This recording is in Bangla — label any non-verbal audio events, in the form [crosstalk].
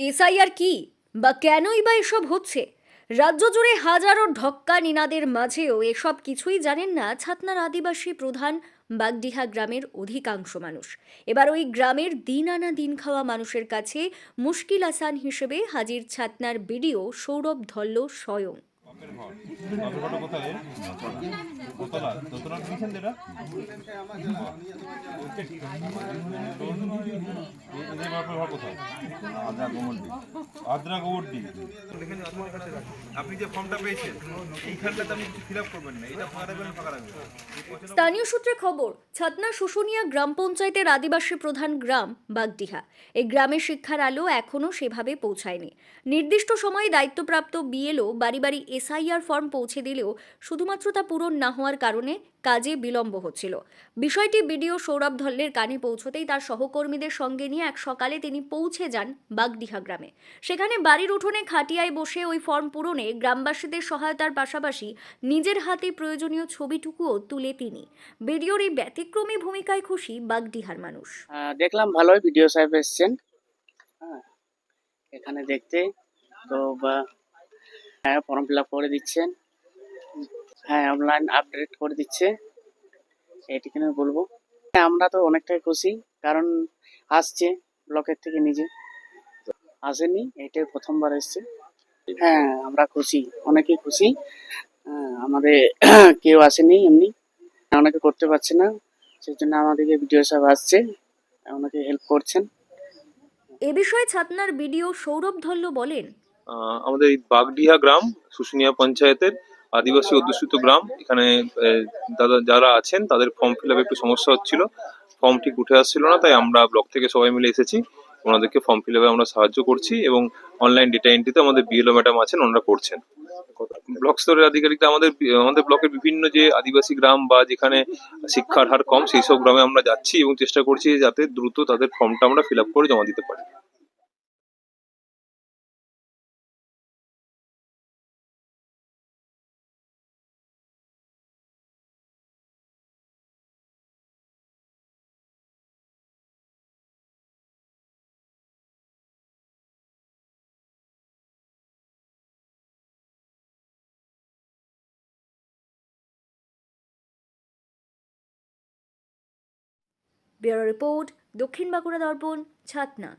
এসআইআর কি বা কেনই বা এসব হচ্ছে? রাজ্য জুড়ে হাজারো ঢক্কা নিনাদের মাঝেও এসব কিছুই জানেন না ছাতনার আদিবাসী প্রধান বাগডিহা গ্রামের অধিকাংশ মানুষ। এবার ওই গ্রামের দিন আনা দিন খাওয়া মানুষের কাছে মুশকিল আসান হিসেবে হাজির ছাতনার বিডিও সৌরভ ধল্ল স্বয়ং। স্থানীয় সূত্রে খবর, ছাতনা শুশুনিয়া গ্রাম পঞ্চায়েতের আদিবাসী প্রধান গ্রাম বাগডিহা। এই গ্রামে শিক্ষার আলো এখনও সেভাবে পৌঁছায়নি। নির্দিষ্ট সময়ে দায়িত্বপ্রাপ্ত বিএলও বাড়ি বাড়ি এসআইআর ফর্ম পৌঁছে দিলেও শুধুমাত্র তা পূরণ না হওয়ার কারণে কাজে বিলম্ব হচ্ছিল। বিষয়টি বিডিও সৌরভ ধল্লের কানে পৌঁছতেই তার সহকর্মীদের সঙ্গে নিয়ে এক সকালে তিনি পৌঁছে যান বাগডিহা গ্রামে। সেখানে বাড়ির উঠোনে খাটিয়ায় বসে ওই ফর্ম পূরণে গ্রামবাসীদের সহায়তার পাশাপাশি নিজের হাতে প্রয়োজনীয় ছবিটুকুও তুলে তিনি। বিডিওর এই ব্যতিক্রমী ভূমিকায় খুশি বাগডিহার মানুষ। দেখলাম ভালোই ভিডিও সাহেব এসছেন। হ্যাঁ, এখানে দেখতে তো হ্যাঁ ফর্ম ফিল করে দিচ্ছেন। হ্যাঁ অনলাইন আপডেট করে দিচ্ছে। এটিকে আমি বলব? হ্যাঁ, আমরা তো অনেকটাই খুশি কারণ আসছে ব্লকের থেকে নিজে। আসেনি এটাই প্রথমবার এসছে। হ্যাঁ আমরা খুশি অনেকেই খুশি। হ্যাঁ, আমাদের [clears throat] কেউ আসেনি এমনি। অনেকে করতে পারছে না সেই জন্য আমাদেরকে ভিডিও সাহেব আসছে ওনাকে হেল্প করছেন। এ বিষয়ে ছাতনার বিডিও সৌরভ ধল্ল বলেন আমাদের এই বাগডিহা গ্রাম শুশুনিয়া পঞ্চায়েতের আদিবাসী অধ্যুষিত গ্রাম। এখানে দাদা, যারা আছেন, তাদের ফর্ম ফিল একটু সমস্যা হচ্ছিল। ফর্ম ঠিক উঠে আসছিল না, তাই আমরা ব্লক থেকে সবাই মিলে এসেছি। ওনাদেরকে ফর্ম ফিল আমরা সাহায্য করছি এবং অনলাইন ডেটা এন্ট্রিতে আমাদের বিএলও ম্যাডাম আছেন, ওনারা করছেন। ব্লক স্তরের আধিকারিকরা আমাদের আমাদের ব্লকের বিভিন্ন যে আদিবাসী গ্রাম বা যেখানে শিক্ষার হার কম, সেই সব গ্রামে আমরা যাচ্ছি এবং চেষ্টা করছি যাতে দ্রুত তাদের ফর্মটা আমরা ফিল আপ করে জমা দিতে পারি। ব্যুরো রিপোর্ট দক্ষিণ বাঁকুড়া দর্পণ ছাতনা।